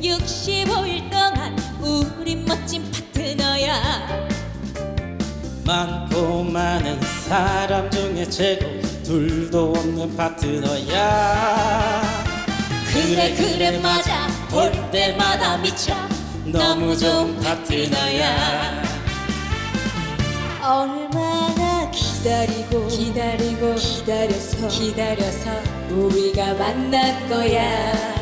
365일 동안 우리 멋진 파트너야. 많고 많은 사람 중에 최고 둘도 없는 파트너야. 그래 그래 맞아. 볼 때마다 미쳐. 너무 좋은 파트너야. 얼마나 기다리고 기다리고 기다려서 기다려서 우리가 만난 거야. 첫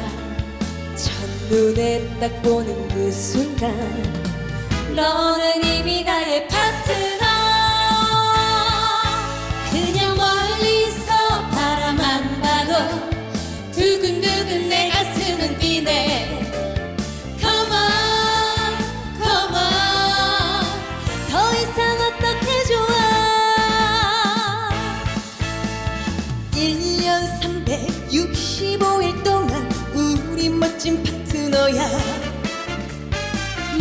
눈에 딱 보는 그 순간 너는 이미 나의 파트너. 그냥 멀리서 바라만 봐도 두근두근 내 가슴은 뛰네 Come on, come on. 더 이상 어떻게 좋아? 1년 365일 동안 우리 멋진 파트너 야.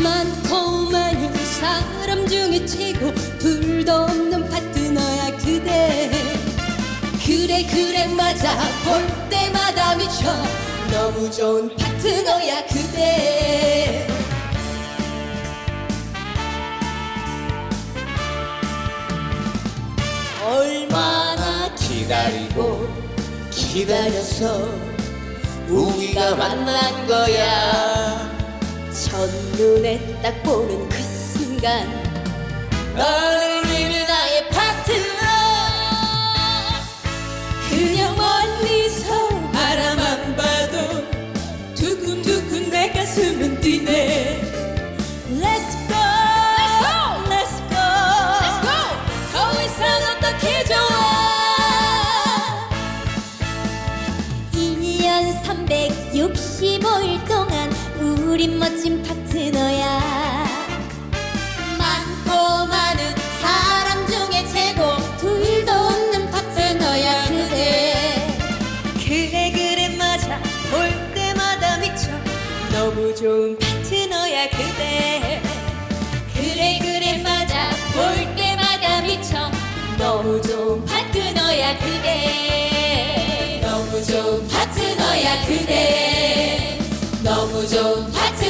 많고 많은 사람 중에 최고 둘도 없는 파트너야 그대. 그래 그래 맞아. 볼 때마다 미쳐. 너무 좋은 파트너야 그대. 얼마나 기다리고 기다려서 우리가 만난 거야. 첫눈에 딱 보는 그 순간 나의 파트너 365일 동안 우린 멋진 파트너야. 많고 많은 사람 중에 최고 둘도 없는 파트너야 그대. 그래 그래 맞아 볼 때마다 미쳐 너무 좋은 파트너야 그대. 그래 그래 맞아 볼 때마다 미쳐 너무 좋은 파트너야 그대. 너무 좋은 파트너야 그대 Jones.